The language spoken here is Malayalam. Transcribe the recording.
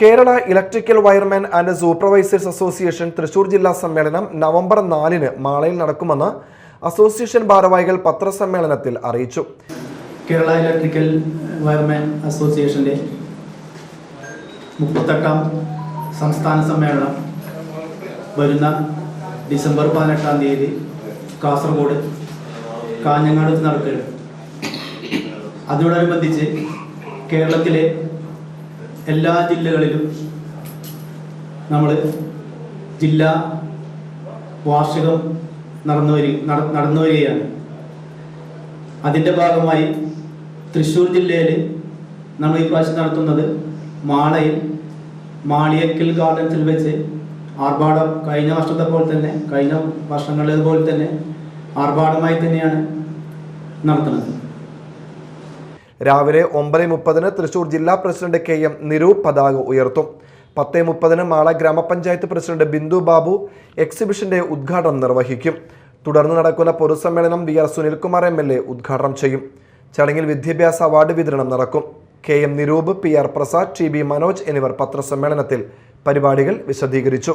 Kerala electrical wireman and supervisors association Thrissur ജില്ലാ സമ്മേളനം നവംബർ നാലിന് മാളയിൽ നടക്കുമെന്ന് അസോസിയേഷൻ ഭാരവാഹികൾ പത്രസമ്മേളനത്തിൽ അറിയിച്ചു. കേരള ഇലക്ട്രിക്കൽ വയർമാൻ അസോസിയേഷന്റെ മുപ്പത്തെട്ടാം സംസ്ഥാന സമ്മേളനം വരുന്ന ഡിസംബർ പതിനെട്ടാം തീയതി കാസർഗോഡ് കാഞ്ഞങ്ങാട് നടക്കുകയാണ്. അതിനോടനുബന്ധിച്ച് കേരളത്തിലെ എല്ലാ ജില്ലകളിലും നമ്മൾ ജില്ലാ വാർഷികം നടന്നു വരി നടന്നു വരികയാണ്. അതിന്റെ ഭാഗമായി തൃശ്ശൂർ ജില്ലയിൽ നമ്മൾ ഈ പ്രാവശ്യം നടത്തുന്നത് മാളയിൽ മാളിയക്കൽ ഗാർഡൻസിൽ വെച്ച് ആർഭാടം കഴിഞ്ഞ വർഷത്തെ പോലെ തന്നെ കഴിഞ്ഞ വർഷങ്ങളിലേതുപോലെ തന്നെ ആർഭാടമായി തന്നെയാണ് നടത്തുന്നത്. രാവിലെ ഒമ്പത് മുപ്പതിന് തൃശൂർ ജില്ലാ പ്രസിഡന്റ് കെ എം നിരൂപ് പതാക ഉയർത്തും. പത്ത് മുപ്പതിന് മാള ഗ്രാമപഞ്ചായത്ത് പ്രസിഡന്റ് ബിന്ദു ബാബു എക്സിബിഷന്റെ ഉദ്ഘാടനം നിർവഹിക്കും. തുടർന്ന് നടക്കുന്ന പൊതുസമ്മേളനം V R Sunilkumar M L A ഉദ്ഘാടനം ചെയ്യും. ചടങ്ങിൽ വിദ്യാഭ്യാസ അവാർഡ് വിതരണം നടക്കും. K M Niroop P R Prasad T B Manoj എന്നിവർ പത്രസമ്മേളനത്തിൽ പരിപാടികൾ വിശദീകരിച്ചു.